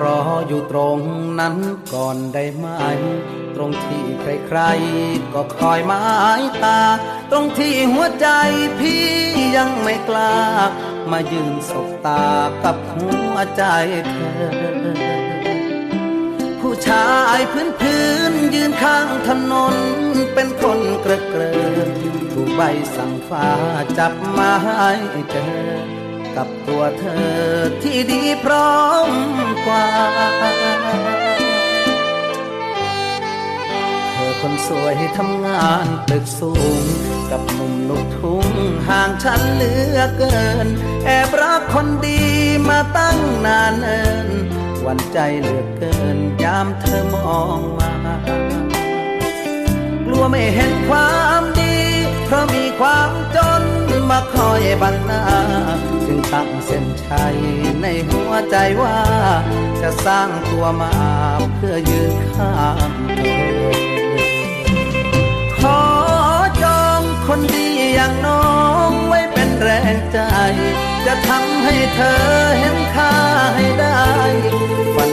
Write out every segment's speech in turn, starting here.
รออยู่ตรงนั้นก่อนได้ไหม ตรงที่ใครๆก็คอยหมายตา ตรงที่หัวใจพี่ยังไม่กล้า มายืนสบตากับหัวใจเธอ ผู้ชายพื้นพื้นๆยืนข้างถนน เป็นคนเกระเกรินถูกใบสั่งฟ้าจับมาให้เจอ กับตัวเธอที่ดีพร้อมกว่า เธอคนสวยทำงานตึกสูง กับหนุ่มลูกทุ่งห่างฉันเหลือเกิน แอบรักคนดีมาตั้งนานเนินวันใจเหลือเกินยามเธอมองมา กลัวไม่เห็นความดี เพราะมีความจน มาคอยบังหน้า จึงตั้งเส้นชัยในหัวใจว่า จะสร้างตัวมาเพื่อยืนข้างเธอขอจองคนดีอย่างน้องไว้เป็นแรงใจ จะทำให้เธอเห็นค่าให้ได้วัน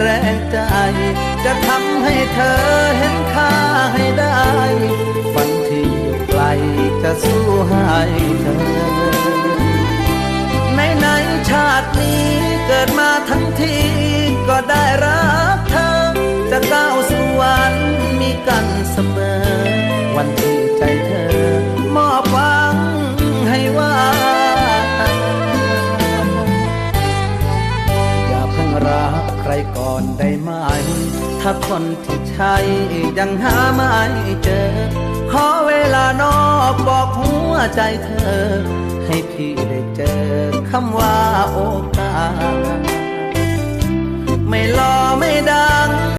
แรงใจ จะทำให้เธอเห็นค่าให้ได้ฝันที่อยู่ไกลจะสู้ให้เธอในในชาตินี้เกิดมาทั้งทีก็ได้รั ไรก่อนได้ไหม ถ้าคนที่ใช่ยังหาไม่เจอ ขอเวลานอกบอกหัวใจเธอ ให้พี่ได้เจอคำว่า